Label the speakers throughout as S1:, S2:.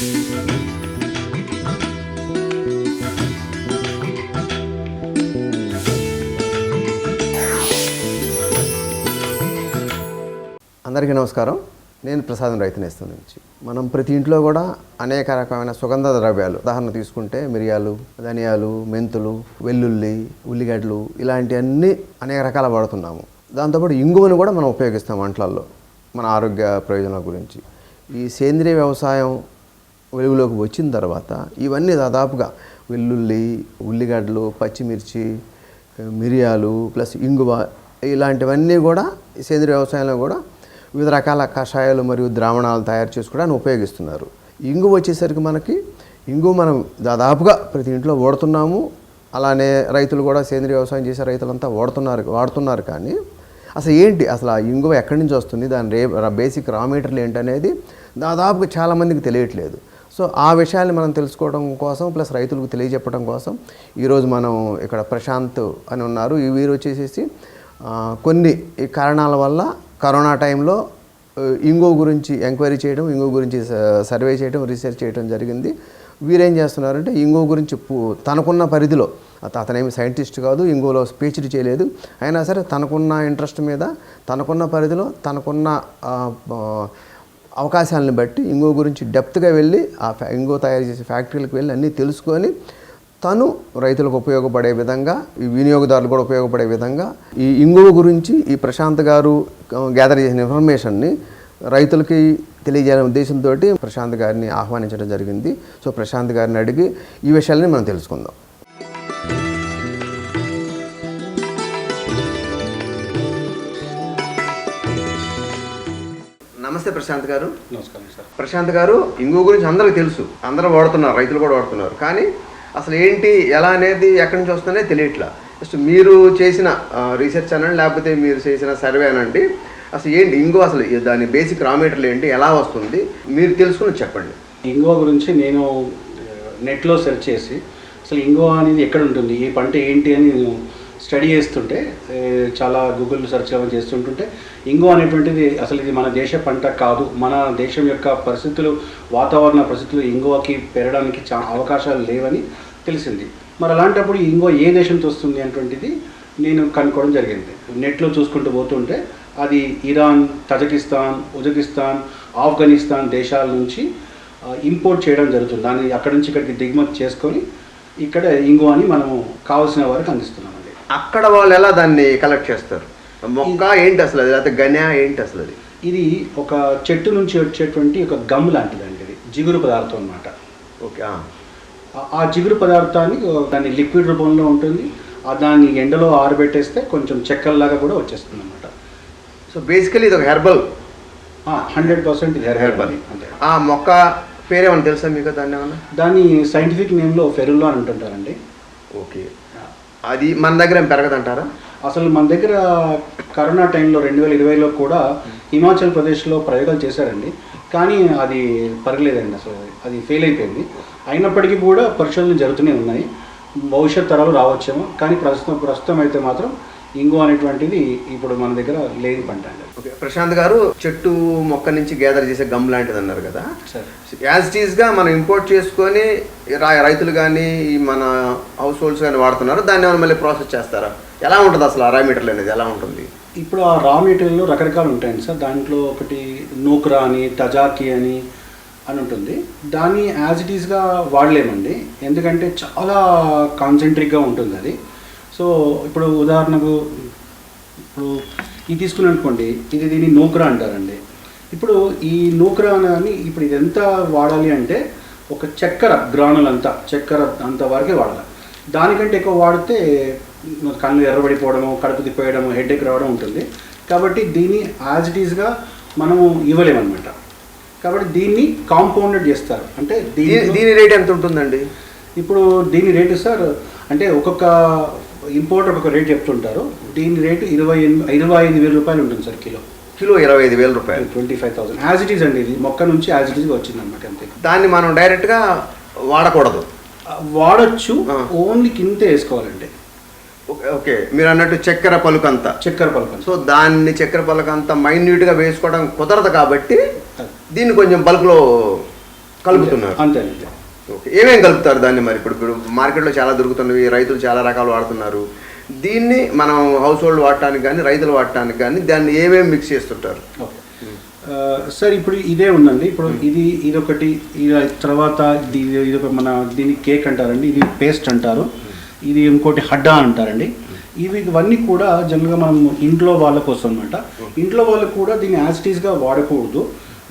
S1: అందరికీ నమస్కారం. నేను ప్రసాదం రైతునేస్తం నుంచి. మనం ప్రతి ఇంట్లో కూడా అనేక రకమైన సుగంధ ద్రవ్యాలు ఉదాహరణ తీసుకుంటే మిరియాలు ధనియాలు మెంతులు వెల్లుల్లి ఉల్లిగడ్డలు ఇలాంటివన్నీ అనేక రకాల వాడుతున్నాము. దాంతోపాటు ఇంగువను కూడా మనం ఉపయోగిస్తాం వంటలలో మన ఆరోగ్య ప్రయోజనాల గురించి. ఈ సేంద్రియ వ్యవసాయం వెలుగులోకి వచ్చిన తర్వాత ఇవన్నీ దాదాపుగా వెల్లుల్లి ఉల్లిగడ్డలు పచ్చిమిర్చి మిరియాలు ప్లస్ ఇంగువ ఇలాంటివన్నీ కూడా సేంద్రియ వ్యవసాయంలో కూడా వివిధ రకాల కషాయాలు మరియు ద్రావణాలు తయారు చేసుకోవడానికి ఉపయోగిస్తున్నారు. ఇంగువ వచ్చేసరికి మనకి ఇంగు మనం దాదాపుగా ప్రతి ఇంట్లో వాడుతున్నాము. అలానే రైతులు కూడా సేంద్రియ వ్యవసాయం చేసే రైతులంతా వాడుతున్నారు వాడుతున్నారు కానీ అసలు ఏంటి? అసలు ఆ ఇంగువ ఎక్కడి నుంచి వస్తుంది? దాని రే బేసిక్ రా మెటీరియల్ ఏంటనేది దాదాపుగా చాలామందికి తెలియట్లేదు. సో ఆ విషయాన్ని మనం తెలుసుకోవడం కోసం ప్లస్ రైతులకు తెలియజెప్పడం కోసం ఈరోజు మనం ఇక్కడ ప్రశాంత్ అని ఉన్నారు. ఈ వీరు వచ్చేసేసి కొన్ని కారణాల వల్ల కరోనా టైంలో ఇంగో గురించి ఎంక్వైరీ చేయడం ఇంగో గురించి సర్వే చేయడం రీసెర్చ్ చేయడం జరిగింది. వీరేం చేస్తున్నారంటే ఇంగో గురించి తనకున్న పరిధిలో అతనేమి సైంటిస్ట్ కాదు ఇంగోలో పిహెచ్డి చేయలేదు. అయినా సరే తనకున్న ఇంట్రెస్ట్ మీద తనకున్న పరిధిలో తనకున్న అవకాశాలను బట్టి ఇంగో గురించి డెప్త్గా వెళ్ళి ఆ ఫ్యా- ఇంగో తయారు చేసే ఫ్యాక్టరీలకు వెళ్ళి అన్నీ తెలుసుకొని తను రైతులకు ఉపయోగపడే విధంగా ఈ వినియోగదారులు కూడా ఉపయోగపడే విధంగా ఈ ఇంగువ గురించి ఈ ప్రశాంత్ గారు గ్యాదర్ చేసిన ఇన్ఫర్మేషన్ని రైతులకి తెలియజేయాలనే ఉద్దేశంతో ప్రశాంత్ గారిని ఆహ్వానించడం జరిగింది. సో ప్రశాంత్ గారిని అడిగి ఈ విషయాలని మనం తెలుసుకుందాం. నమస్తే ప్రశాంత్ గారు.
S2: నమస్కారం సార్.
S1: ప్రశాంత్ గారు ఇంగు గురించి అందరికీ తెలుసు. అందరూ వాడుతున్నారు రైతులు కూడా వాడుతున్నారు. కానీ అసలు ఏంటి ఎలా అనేది ఎక్కడి నుంచి వస్తుందనే తెలియట్లా. జస్ట్ మీరు చేసిన రీసెర్చ్ అనండి లేకపోతే మీరు చేసిన సర్వే అనండి. అసలు ఏంటి ఇంగు అసలు దాని బేసిక్ రా మెటీరియల్ ఏంటి ఎలా వస్తుంది? మీరు తెలుసుకుని చెప్పండి.
S2: ఇంగువ గురించి నేను నెట్లో సెర్చ్ చేసి అసలు ఇంగువ అనేది ఎక్కడ ఉంటుంది ఈ పంట ఏంటి అని నేను స్టడీ చేస్తుంటే చాలా గూగుల్ సెర్చ్ అవన్నీ చేస్తుంటుంటే ఇంగు అనేటువంటిది అసలు ఇది మన దేశ పంట కాదు. మన దేశం యొక్క పరిస్థితులు వాతావరణ పరిస్థితులు ఇంగువకి పెరగడానికి చా అవకాశాలు లేవని తెలిసింది. మరి అలాంటప్పుడు ఇంగువ ఏ దేశంతో వస్తుంది అనేటువంటిది నేను కనుక్కోవడం జరిగింది. నెట్లో చూసుకుంటూ పోతుంటే అది ఇరాన్ తజకిస్తాన్ ఉజ్బెకిస్తాన్ ఆఫ్ఘనిస్తాన్ దేశాల నుంచి ఇంపోర్ట్ చేయడం జరుగుతుంది. దాన్ని అక్కడి నుంచి ఇక్కడికి దిగుమతి చేసుకొని ఇక్కడ ఇంగువని మనము కావాల్సిన వారికి అందిస్తున్నాం.
S1: అక్కడ వాళ్ళు ఎలా దాన్ని కలెక్ట్ చేస్తారు? మొక్క ఏంటి అసలు అది? లేకపోతే గన్యా ఏంటి అసలు అది?
S2: ఇది ఒక చెట్టు నుంచి వచ్చేటువంటి ఒక గమ్ లాంటిదండి ఇది. జిగురు పదార్థం అన్నమాట.
S1: ఓకే ఆ.
S2: జిగురు పదార్థాన్ని దాన్ని లిక్విడ్ రూపంలో ఉంటుంది. ఆ దాన్ని ఎండలో ఆరబెట్టేస్తే కొంచెం చెక్కల్లాగా కూడా వచ్చేస్తుంది అనమాట
S1: సో బేసికలీ ఇది ఒక హెర్బల్
S2: హండ్రెడ్ పర్సెంట్ ఇది
S1: హెర్బల్ ఆ మొక్క పేరేమన్నా తెలుసా మీకు దాన్ని ఏమన్నా?
S2: దాన్ని సైంటిఫిక్ నేమ్లో ఫెరుల్లో అని అంటుంటారండి.
S1: ఓకే. అది మన దగ్గర పెరగదంటారా?
S2: అసలు మన దగ్గర కరోనా టైంలో రెండు వేల ఇరవైలో కూడా హిమాచల్ ప్రదేశ్లో ప్రయోగాలు చేశారండి. కానీ అది పరగలేదండి అసలు. అది ఫెయిల్ అయిపోయింది. అయినప్పటికీ కూడా పరిశోధనలు జరుగుతూనే ఉన్నాయి. భవిష్యత్ తరాలు రావచ్చేమో. కానీ ప్రస్తుతం ప్రస్తుతం అయితే మాత్రం ఇంగు అనేటువంటిది ఇప్పుడు మన దగ్గర లేని పంట అండి.
S1: ఓకే ప్రశాంత్ గారు చెట్టు మొక్క నుంచి గ్యాదర్ చేసే గమ్ లాంటిది అన్నారు కదా.
S2: సరే
S1: యాజ్ ఈస్గా మనం ఇంపోర్ట్ చేసుకొని రా- రైతులు కానీ ఈ మన హౌస్ హోల్డ్స్ కానీ వాడుతున్నారు దాన్ని మళ్ళీ ప్రాసెస్ చేస్తారా? ఎలా ఉంటుంది అసలు ఆ మీటర్లు అనేది? ఎలా ఉంటుంది?
S2: ఇప్పుడు ఆ రా మెటీరియల్లో రకరకాలు ఉంటాయండి సార్. దాంట్లో ఒకటి నూక్రా అని తజాకి అని అని ఉంటుంది. దాన్ని యాజ్ ఇట్ ఈస్గా వాడలేమండి. ఎందుకంటే చాలా కాన్సెంట్రిక్గా ఉంటుంది అది. సో ఇప్పుడు ఉదాహరణకు ఇప్పుడు ఇది తీసుకుని అనుకోండి ఇది దీన్ని నూక్రా అంటారండి. ఇప్పుడు ఈ నూక్రా అని ఇప్పుడు ఇది ఎంత వాడాలి అంటే ఒక చక్కెర గ్రానులు అంతా చక్కెర అంత వరకే వాడాలి. దానికంటే ఎక్కువ వాడితే కళ్ళు ఎర్రబడిపోవడము కడుపు తిప్పేయడము హెడేక్ రావడం ఉంటుంది. కాబట్టి దీన్ని యాజ్ ఇట్ ఈస్గా మనము ఇవ్వలేమన్నమాట. కాబట్టి దీన్ని కాంపౌండెడ్ చేస్తారు. అంటే
S1: దీని
S2: దీని
S1: దీని రేట్ ఎంత ఉంటుందండి?
S2: ఇప్పుడు దీని రేటు సార్ అంటే ఒక్కొక్క ఇంపోర్టర్ ఒక రేట్ చెప్తుంటారు. దీని రేటు ఇరవై ఇరవై ఐదు వేల రూపాయలు ఉంటుంది సార్ కిలో.
S1: కిలో ఇరవై ఐదు వేల రూపాయలు.
S2: Twenty five thousand. As it is అండి ఇది. మొక్క నుంచి యాజ్ ఇట్ ఈస్గా వచ్చింది అనమాట అంతే.
S1: దాన్ని మనం డైరెక్ట్గా వాడకూడదు.
S2: వాడచ్చు. ఓన్లీ కింద వేసుకోవాలండి
S1: ఓకే ఓకే. మీరు అన్నట్టు చక్కెర పలుకంత.
S2: చక్కెర పలకం
S1: సో దాన్ని చక్కెర పలకంత మైన్యూట్గా వేసుకోవడం కుదరదు కాబట్టి దీన్ని కొంచెం బల్క్లో కలుపుతున్నారు.
S2: అంతే అంతే.
S1: ఓకే ఏమేమి కలుపుతారు దాన్ని మరి? ఇప్పుడు ఇప్పుడు మార్కెట్లో చాలా దొరుకుతున్నవి రైతులు చాలా రకాలు వాడుతున్నారు. దీన్ని మనం హౌస్ హోల్డ్ వాడటానికి కానీ రైతులు వాడటానికి కానీ దాన్ని ఏమేమి మిక్స్ చేస్తుంటారు?
S2: సార్ ఇప్పుడు ఇదే ఉందండి. ఇప్పుడు ఇది ఇది ఒకటి ఇది తర్వాత ఇది ఒక మన దీన్ని కేక్ అంటారండి. ఇది పేస్ట్ అంటారు. ఇది ఇంకోటి హడ్డా అంటారండి. ఇవి ఇవన్నీ కూడా జనరల్గా మనం ఇంట్లో వాళ్ళ కోసం అనమాట ఇంట్లో వాళ్ళు కూడా దీన్ని యాజిటీస్గా వాడకూడదు.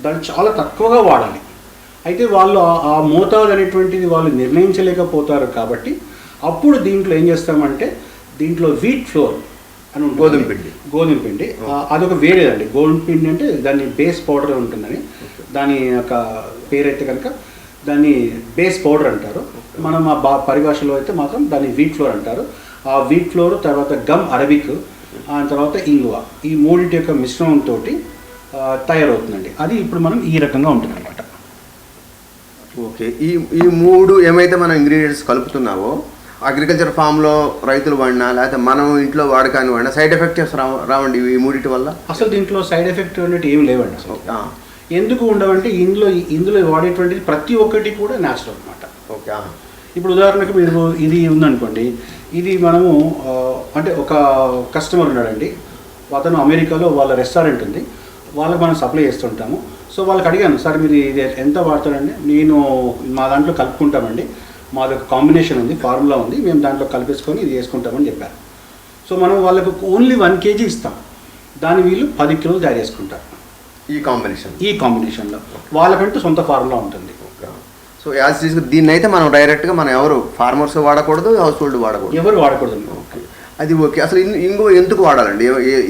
S2: దాన్ని చాలా తక్కువగా వాడాలి. అయితే వాళ్ళు ఆ- మోతాదు అనేటువంటిది వాళ్ళు నిర్ణయించలేకపోతారు కాబట్టి అప్పుడు దీంట్లో ఏం చేస్తామంటే దీంట్లో వీట్ ఫ్లోర్ అని.
S1: గోధుమ పిండి.
S2: గోధుమ పిండి. అదొక వేరేదండి. గోధుమ పిండి అంటే దాన్ని బేస్ పౌడర్ ఉంటుందని. దాని యొక్క పేరైతే కనుక దాన్ని బేస్ పౌడర్ అంటారు. మనం ఆ బా పరిభాషలో అయితే మాత్రం దాన్ని వీట్ ఫ్లోర్ అంటారు. ఆ వీట్ ఫ్లోర్ తర్వాత గమ్ అరబిక్ ఆ తర్వాత ఇంగువ. ఈ మూడింటి యొక్క మిశ్రమంతో తయారవుతుందండి. అది ఇప్పుడు మనం ఈ రకంగా ఉంటుంది అనమాట
S1: ఓకే ఈ ఈ మూడు ఏమైతే మనం ఇంగ్రీడియంట్స్ కలుపుతున్నావో అగ్రికల్చర్ ఫామ్లో రైతులు వాడినా లేకపోతే మనం ఇంట్లో వాడకాన్ని వాడినా సైడ్ ఎఫెక్ట్స్ రావ రావండి ఈ మూడిటి వల్ల?
S2: అసలు దీంట్లో సైడ్ ఎఫెక్ట్ అనేవి ఏమి లేవండి అసలు. ఎందుకు ఉండవంటే ఇందులో ఇందులో వాడేటువంటిది ప్రతి ఒక్కటి కూడా న్యాచురల్ అనమాట
S1: ఓకే
S2: ఇప్పుడు ఉదాహరణకు మీరు ఇది ఉందనుకోండి ఇది మనము అంటే ఒక కస్టమర్ ఉన్నాడండి అతను అమెరికాలో వాళ్ళ రెస్టారెంట్ ఉంది వాళ్ళకి మనం సప్లై చేస్తుంటాము. సో వాళ్ళకి అడిగాను సార్ మీరు ఇది ఎంత వాడతారండి? నేను మా దాంట్లో కలుపుకుంటామండి. మాది ఒక కాంబినేషన్ ఉంది ఫార్ములా ఉంది. మేము దాంట్లో కలిపేసుకొని ఇది వేసుకుంటామని చెప్పారు. సో మనం వాళ్ళకు ఓన్లీ వన్ కేజీ ఇస్తాం. దాని వీళ్ళు పది కిలోలు తయారు చేసుకుంటారు.
S1: ఈ కాంబినేషన్.
S2: ఈ కాంబినేషన్లో. వాళ్ళకంటూ సొంత ఫార్ములా ఉంటుంది.
S1: సో యాజ్ దీన్ని అయితే మనం డైరెక్ట్గా మనం ఎవరు ఫార్మర్స్ వాడకూడదు హౌస్ హోల్డ్ వాడకూడదు?
S2: ఎవరు వాడకూడదు.
S1: ఓకే. అది ఓకే. అసలు ఇంకో ఎందుకు వాడాలండి?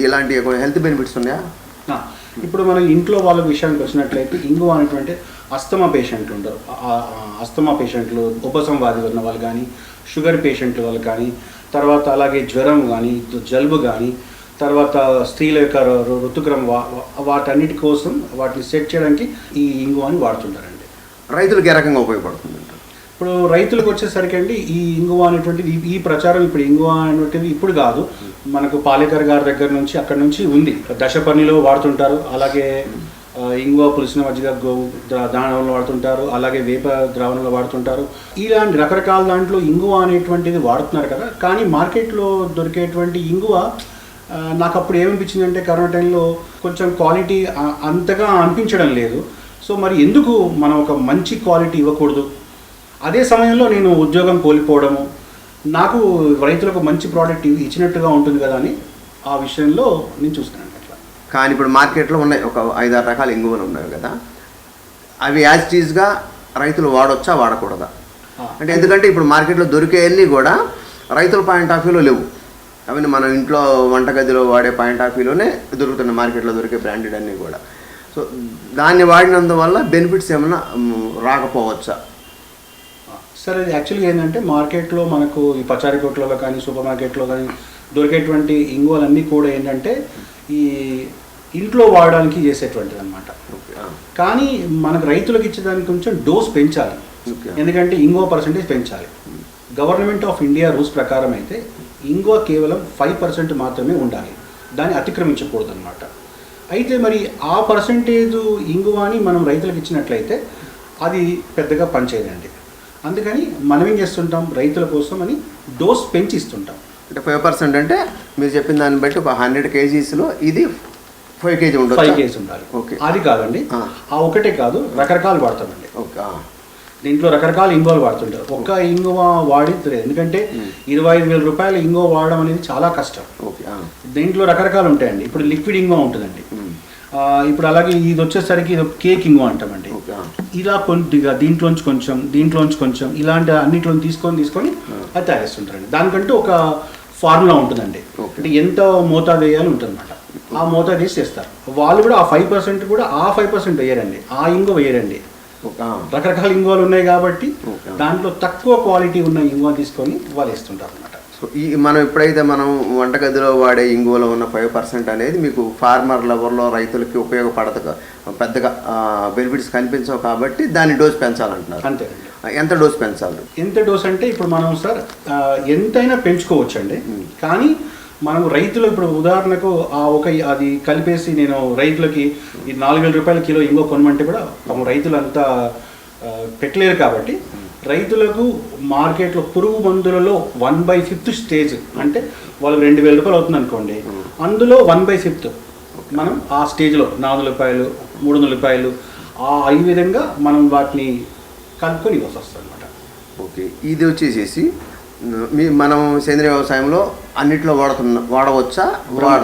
S1: ఇలాంటి హెల్త్ బెనిఫిట్స్ ఉన్నాయా?
S2: ఇప్పుడు మనం ఇంట్లో వాళ్ళ విషయానికి వచ్చినట్లయితే ఇంగు అనేటువంటి అస్తమా పేషెంట్లు ఉంటారు అస్తమా పేషెంట్లు ఉపసంవాది ఉన్న వాళ్ళు కానీ షుగర్ పేషెంట్లు వాళ్ళు కానీ తర్వాత అలాగే జ్వరం కానీ జలుబు కానీ తర్వాత స్త్రీల యొక్క ఋతుక్రమం వాటన్నిటి కోసం వాటిని సెట్ చేయడానికి ఈ ఇంగు అని వాడుతుంటారండి.
S1: రైతులకు ఏ రకంగా ఉపయోగపడుతుంది?
S2: ఇప్పుడు రైతులకు వచ్చేసరికి అండి ఈ ఇంగువ అనేటువంటిది ఈ- ఈ ప్రచారం ఇప్పుడు ఇంగువ అనేటువంటిది ఇప్పుడు కాదు. మనకు పాలేకర్ గారి దగ్గర నుంచి అక్కడ నుంచి ఉంది. దశపర్ణిలో వాడుతుంటారు. అలాగే ఇంగువ పులిసిన మజ్జిగ గోవు దానంలో వాడుతుంటారు. అలాగే వేప ద్రావణంలో వాడుతుంటారు. ఇలాంటి రకరకాల దాంట్లో ఇంగువ అనేటువంటిది వాడుతున్నారు కదా. కానీ మార్కెట్లో దొరికేటువంటి ఇంగువ నాకు అప్పుడు ఏమనిపించింది అంటే కరోనా టైంలో కొంచెం క్వాలిటీ అంతగా అనిపించడం లేదు. సో మరి ఎందుకు మనం ఒక మంచి క్వాలిటీ ఇవ్వకూడదు? అదే సమయంలో నేను ఉద్యోగం కోల్పోవడము నాకు రైతులకు మంచి ప్రోడక్ట్ ఇచ్చినట్టుగా ఉంటుంది కదా అని ఆ విషయంలో నేను చూస్తున్నాను అట్లా.
S1: కానీ ఇప్పుడు మార్కెట్లో ఉన్నాయి ఒక ఐదారు రకాల ఇంగువలు ఉన్నాయి కదా. అవి యాజ్ టీజ్గా రైతులు వాడొచ్చా వాడకూడదా? అంటే ఎందుకంటే ఇప్పుడు మార్కెట్లో దొరికేవన్నీ కూడా రైతుల పాయింట్ ఆఫ్ వ్యూలో లేవు. అవన్నీ మనం ఇంట్లో వంటగదిలో వాడే పాయింట్ ఆఫ్ వ్యూలోనే దొరుకుతున్నాయి మార్కెట్లో దొరికే బ్రాండెడ్ అన్నీ కూడా. సో దాన్ని వాడినందువల్ల బెనిఫిట్స్ ఏమైనా రాకపోవచ్చా?
S2: సరే ఇది యాక్చువల్గా ఏంటంటే మార్కెట్లో మనకు ఈ పచారీ కొట్లలో కానీ సూపర్ మార్కెట్లో కానీ దొరికేటువంటి ఇంగువలన్నీ కూడా ఏంటంటే ఈ ఇంట్లో వాడడానికి చేసేటువంటిది అనమాట కానీ మనకు రైతులకు ఇచ్చేదానికి కొంచెం డోస్ పెంచాలి. ఎందుకంటే ఇంగువ పర్సెంటేజ్ పెంచాలి. గవర్నమెంట్ ఆఫ్ ఇండియా రూల్స్ ప్రకారం అయితే ఇంగువ కేవలం ఫైవ్ పర్సెంట్ మాత్రమే ఉండాలి. దాన్ని అతిక్రమించకూడదు అనమాట అయితే మరి ఆ పర్సంటేజ్ ఇంగువాని మనం రైతులకు ఇచ్చినట్లయితే అది పెద్దగా పనిచేయదండి. అందుకని మనం ఏం చేస్తుంటాం? రైతుల కోసం అని డోస్ పెంచి ఇస్తుంటాం
S1: అంటే ఫైవ్ పర్సెంట్ అంటే మీరు చెప్పిన దాన్ని బట్టి ఒక హండ్రెడ్ కేజీస్లో ఇది ఫైవ్ కేజీ
S2: ఫైవ్
S1: ఉండదు
S2: కేజీ ఉండాలి.
S1: ఓకే.
S2: అది కాదండి.
S1: ఆ.
S2: ఒకటే కాదు రకరకాలు వాడతామండి.
S1: ఓకే
S2: దీంట్లో రకరకాల ఇంగువలు వాడుతుంటారు. ఒక్క ఇంగువ వాడి ఎందుకంటే ఇరవై ఐదు వేల రూపాయల ఇంగువ వాడడం అనేది చాలా కష్టం.
S1: ఓకే
S2: దీంట్లో రకరకాలు ఉంటాయండి. ఇప్పుడు లిక్విడ్ ఇంగువ ఉంటుందండి. ఇప్పుడు అలాగే ఇది వచ్చేసరికి ఇది కేక్ ఇంగువ అంటామండి. ఇలా కొద్దిగా దీంట్లోంచి కొంచెం దీంట్లోంచి కొంచెం ఇలాంటి అన్నిట్లో తీసుకొని తీసుకొని అది తయారు చేస్తుంటారండి దానికంటే ఒక ఫార్ములా ఉంటుందండి. అంటే ఎంత మోతాదు వేయాలి ఉంటుందన్నమాట. ఆ మోతాదు వేసి చేస్తారు. వాళ్ళు కూడా ఆ ఫైవ్ పర్సెంట్ కూడా ఆ ఫైవ్ పర్సెంట్ వేయరండి. ఆ ఇంగువ వేయరండి. రకరకాల ఇంగువలు ఉన్నాయి కాబట్టి. దాంట్లో తక్కువ క్వాలిటీ ఉన్న ఇంగువ తీసుకొని వాళ్ళు అనమాట
S1: సో ఈ మనం ఎప్పుడైతే మనం వంటగదిలో వాడే ఇంగువలో ఉన్న ఫైవ్ పర్సెంట్ అనేది మీకు ఫార్మర్ లెవెల్లో రైతులకి ఉపయోగపడదు పెద్దగా బెనిఫిట్స్ కనిపించవు కాబట్టి దాన్ని డోస్ పెంచాలంటున్నారు.
S2: అంతేనండి
S1: ఎంత డోస్ పెంచాలి?
S2: ఎంత డోస్ అంటే ఇప్పుడు మనం సార్ ఎంతైనా పెంచుకోవచ్చండి. కానీ మనం రైతులు ఇప్పుడు ఉదాహరణకు ఆ ఒక అది కలిపేసి నేను రైతులకి ఈ నాలుగు వేల రూపాయల కిలో ఇంకో కొనమంటే కూడా రైతులు అంతా పెట్టలేరు కాబట్టి రైతులకు మార్కెట్లో పురుగు మందులలో వన్ బై ఫిఫ్త్ స్టేజ్ అంటే వాళ్ళకి రెండు వేల రూపాయలు అవుతుంది అనుకోండి. అందులో వన్ బై ఫిఫ్త్ మనం ఆ స్టేజ్లో నాలుగు రూపాయలు మూడు వందల రూపాయలు ఆ ఈ విధంగా మనం వాటిని కలుపుకొని వస్తుంది అనమాట
S1: ఓకే. ఇది వచ్చేసేసి మ్, మీ మనం సేంద్రియ వ్యవసాయంలో అన్నిట్లో వాడుతున్న వాడవచ్చా? వాడ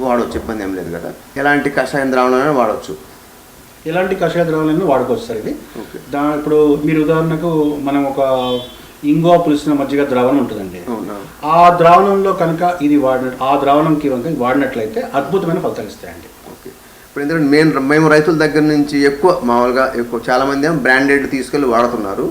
S1: వాడవచ్చు. ఇబ్బంది ఏం లేదు కదా. ఎలాంటి కషాయం ద్రావణమైనా వాడవచ్చు.
S2: ఎలాంటి కషాయ ద్రవాలను వాడుకోవచ్చు సార్ ఇది. దా ఇప్పుడు మీరు ఉదాహరణకు మనం ఒక ఇంగువ పులిసిన మజ్జిగ ద్రావణం ఉంటుందండి. ఆ ద్రావణంలో కనుక ఇది వాడిన ఆ ద్రావణంకి కనుక వాడినట్లయితే అద్భుతమైన ఫలితాలు ఇస్తాయండి.
S1: ఓకే. ఇప్పుడు ఎందుకంటే మేము మేము రైతుల దగ్గర నుంచి ఎక్కువ మామూలుగా ఎక్కువ చాలా మంది ఏమో బ్రాండెడ్ తీసుకెళ్ళి వాడుతున్నారు.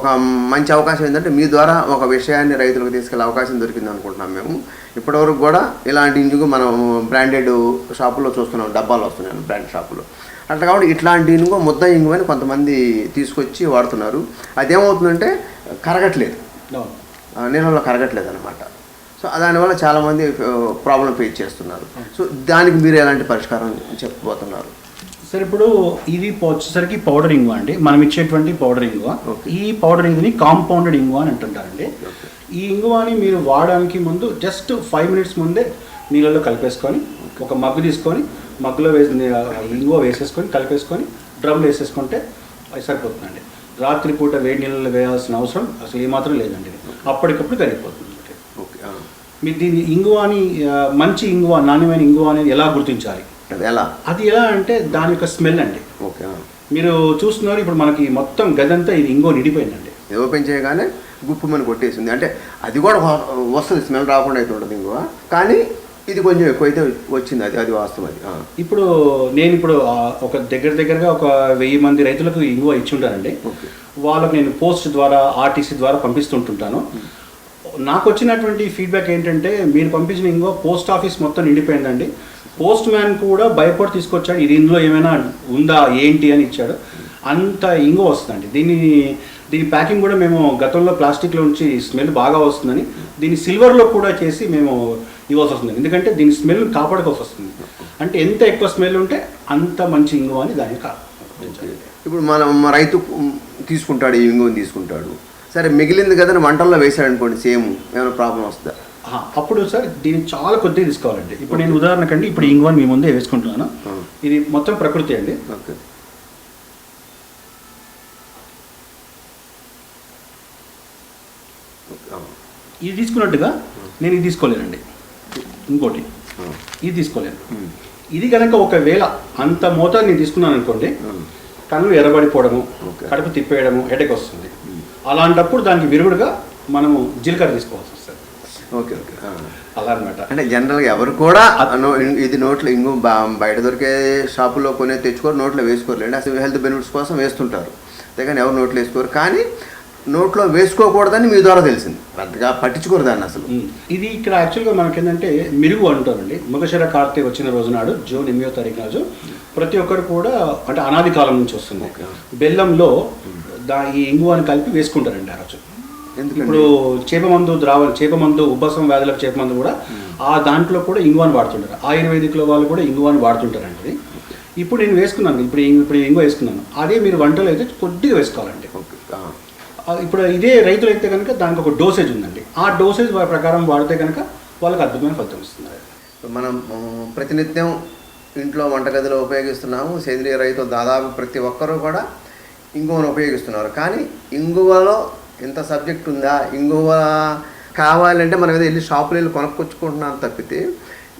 S1: ఒక మంచి అవకాశం ఏంటంటే మీ ద్వారా ఒక విషయాన్ని రైతులకు తీసుకెళ్ళే అవకాశం దొరికింది అనుకుంటున్నాం మేము. ఇప్పటివరకు కూడా ఇలాంటి ఇంజుకు మనం బ్రాండెడ్ షాపుల్లో చూస్తున్నాం డబ్బాలు వస్తున్నాయి బ్రాండ్ షాపులో. అట్లా కాబట్టి ఇట్లాంటి ఇంగువ ముద్ద ఇంగువ అని కొంతమంది తీసుకొచ్చి వాడుతున్నారు. అదేమవుతుందంటే కరగట్లేదు. నీళ్ళలో కరగట్లేదు అనమాట సో దానివల్ల చాలామంది ప్రాబ్లం ఫేస్ చేస్తున్నారు. సో దానికి మీరు ఎలాంటి పరిష్కారం చెప్పబోతున్నారు?
S2: సరే ఇప్పుడు ఇది వచ్చేసరికి పౌడర్ ఇంగువ అండి. మనం ఇచ్చేటువంటి పౌడర్ ఇంగువ.
S1: Okay.
S2: ఈ పౌడర్ ఇంగుని కాంపౌండెడ్ ఇంగువ అని అంటుంటారండి. ఈ ఇంగువని మీరు వాడడానికి ముందు జస్ట్ ఫైవ్ మినిట్స్ ముందే నీళ్ళలో కలిపేసుకొని ఒక మగ్గు తీసుకొని మగ్గులో వేసి ఇంగువ వేసేసుకొని కలిపేసుకొని డ్రమ్లో వేసేసుకుంటే సరిపోతుందండి. రాత్రిపూట వేడి నీళ్ళలో వేయాల్సిన అవసరం అసలు ఏమాత్రం లేదండి. అప్పటికప్పుడు కరిగిపోతుంది
S1: ఓకే
S2: మీరు దీన్ని ఇంగువ అని ఆ, మంచి ఇంగువ నాణ్యమైన ఇంగువ అనేది ఎలా గుర్తించాలి?
S1: అది ఎలా?
S2: అది ఎలా అంటే దాని యొక్క స్మెల్ అండి.
S1: ఓకే.
S2: మీరు చూస్తున్నారు ఇప్పుడు మనకి మొత్తం గదంతా ఇది ఇంగో నిండిపోయిందండి.
S1: ఓపెన్ చేయగానే గుప్పుమని కొట్టేసింది. అంటే అది కూడా వస్తుంది స్మెల్ రాకుండా అయితే ఉంటుంది ఇంకో. కానీ ఇది కొంచెం ఎక్కువైతే వచ్చింది అది అది వాస్తవం అది.
S2: ఇప్పుడు నేను ఇప్పుడు ఒక దగ్గర దగ్గరగా ఒక వెయ్యి మంది రైతులకు ఇంగువ ఇచ్చి ఉంటానండి
S1: ఓకే.
S2: వాళ్ళకి నేను పోస్ట్ ద్వారా ఆర్టీసీ ద్వారా పంపిస్తుంటుంటాను. నాకు వచ్చినటువంటి ఫీడ్బ్యాక్ ఏంటంటే మీరు పంపించిన ఇంగువ పోస్ట్ ఆఫీస్ మొత్తం నిండిపోయిందండి. పోస్ట్ మ్యాన్ కూడా భయపడి తీసుకొచ్చాడు ఇది ఇందులో ఏమైనా ఉందా ఏంటి అని ఇచ్చాడు. అంత ఇంగువ వస్తుందండి. దీన్ని దీని ప్యాకింగ్ కూడా మేము గతంలో ప్లాస్టిక్లో నుంచి స్మెల్ బాగా వస్తుందని దీన్ని సిల్వర్లో కూడా చేసి మేము ఇవ్వాల్సి వస్తుంది. ఎందుకంటే దీని స్మెల్ కాపాడుకోవాల్సి వస్తుంది. అంటే ఎంత ఎక్కువ స్మెల్ ఉంటే అంత మంచి ఇంగువ అని దానికి కా-
S1: ఇప్పుడు మనం మా రైతు తీసుకుంటాడు ఈ ఇంగువని తీసుకుంటాడు. సరే మిగిలింది కదా వంటల్లో వేసాడు అనుకోండి సేమ్ ఏమైనా ప్రాబ్లం వస్తుందా?
S2: అప్పుడు సార్ దీన్ని చాలా కొద్దిగా తీసుకోవాలండి. ఇప్పుడు నేను ఉదాహరణకండి ఇప్పుడు ఇంగువని మీ ముందే వేసుకుంటున్నాను. ఇది మొత్తం ప్రకృతి అండి.
S1: ఓకే, ఆ.
S2: ఇది తీసుకున్నట్టుగా నేను ఇది తీసుకోలేనండి. ఇంకోటి. ఇది తీసుకోలేను. ఇది కనుక ఒకవేళ అంత మోతాదు నేను తీసుకున్నాను అనుకోండి. కళ్ళు ఎర్రబడిపోవడము. కడుపు తిప్పేయడము హెడేక్ వస్తుంది. అలాంటప్పుడు దానికి విరుగుడుగా మనము జీలకర్ర తీసుకోవాల్సి వస్తుంది.
S1: Okay okay.
S2: అలా అనమాట
S1: అంటే జనరల్గా ఎవరు కూడా ఇది నోట్లో ఇంగు బా- బయట దొరికే షాపులో కొనే తెచ్చుకోరు నోట్లో వేసుకోరులేండి అసలు హెల్త్ బెనిఫిట్స్ కోసం వేస్తుంటారు. అంతేగాని ఎవరు నోట్లో వేసుకోరు. కానీ నోట్లో వేసుకోకూడదని మీ ద్వారా తెలిసింది. పెద్దగా పట్టించుకోరు దాన్ని అసలు.
S2: ఇది ఇక్కడ యాక్చువల్గా మనకి ఏంటంటే మిరుగు అంటారండి. మగశిర కార్తె వచ్చిన రోజు నాడు జూన్ ఎనిమిదో తారీఖు రోజు ప్రతి ఒక్కరు కూడా అంటే అనాది కాలం నుంచి వస్తుంది. బెల్లంలో దా ఈ ఇంగువని కలిపి వేసుకుంటారండి ఆ రోజు. ఇప్పుడు చేప మందు ద్రావ చేప మందు ఉబ్బసం వ్యాధులకు చేప మందు కూడా ఆ దాంట్లో కూడా ఇంగువాని వాడుతుంటారు. ఆయుర్వేదిక్లో వాళ్ళు కూడా ఇంగువాని వాడుతుంటారండి ఇప్పుడు నేను వేసుకున్నాను ఇప్పుడు ఇంగు- ఇప్పుడు ఇంగువ వేసుకున్నాను. అదే మీరు వంటలో అయితే కొద్దిగా వేసుకోవాలండి.
S1: ఓకే.
S2: ఇప్పుడు ఇదే రైతులు అయితే కనుక దానికి ఒక డోసేజ్ ఉందండి. ఆ డోసేజ్ ప్రకారం వాడితే కనుక వాళ్ళకి అద్భుతమైన ఫలితం ఇస్తుంది
S1: మనం ప్రతినిత్యం ఇంట్లో వంటగదిలో ఉపయోగిస్తున్నాము. సేంద్రియ రైతులు దాదాపు ప్రతి ఒక్కరూ కూడా ఇంగువను ఉపయోగిస్తున్నారు. కానీ ఇంగువలో ఇంత సబ్జెక్ట్ ఉందా? ఇంగువ కావాలంటే మనం ఏదో వెళ్ళి షాపులో వెళ్ళి కొనుక్కొచ్చుకుంటున్నాం తప్పితే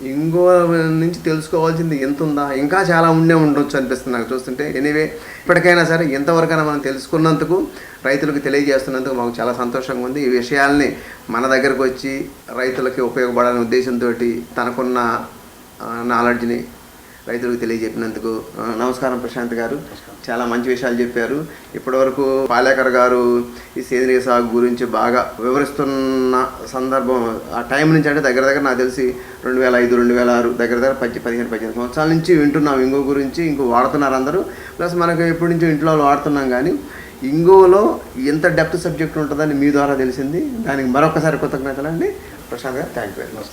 S1: ఇంకో నుంచి తెలుసుకోవాల్సింది ఎంత ఉందా? ఇంకా చాలా ఉండే ఉండొచ్చు అనిపిస్తుంది నాకు చూస్తుంటే. ఎనీవే ఇప్పటికైనా సరే ఎంతవరకైనా మనం తెలుసుకున్నందుకు రైతులకు తెలియజేస్తున్నందుకు మాకు చాలా సంతోషంగా ఉంది. ఈ విషయాల్ని మన దగ్గరకు వచ్చి రైతులకి ఉపయోగపడాలనే ఉద్దేశంతో తనకున్న నాలెడ్జ్ని రైతులకు తెలియజెప్పినందుకు నమస్కారం ప్రశాంత్ గారు. చాలా మంచి విషయాలు చెప్పారు. ఇప్పటివరకు పాలేకర్ గారు ఈ సేంద్రియ సాగు గురించి బాగా వివరిస్తున్న సందర్భం ఆ టైం నుంచి అంటే దగ్గర దగ్గర నాకు తెలిసి రెండు వేల ఐదు రెండు వేల ఆరు దగ్గర దగ్గర పది పదిహేను పద్దెనిమిది సంవత్సరాల నుంచి వింటున్నాం ఇంగో గురించి ఇంకో వాడుతున్నారు అందరూ. ప్లస్ మనకు ఎప్పటి నుంచి ఇంట్లో వాడుతున్నాం కానీ ఇంగోలో ఎంత డెప్త్ సబ్జెక్ట్ ఉంటుందని మీ ద్వారా తెలిసింది. దానికి మరొకసారి కృతజ్ఞతలు అండి Prashanth garu thank you very much.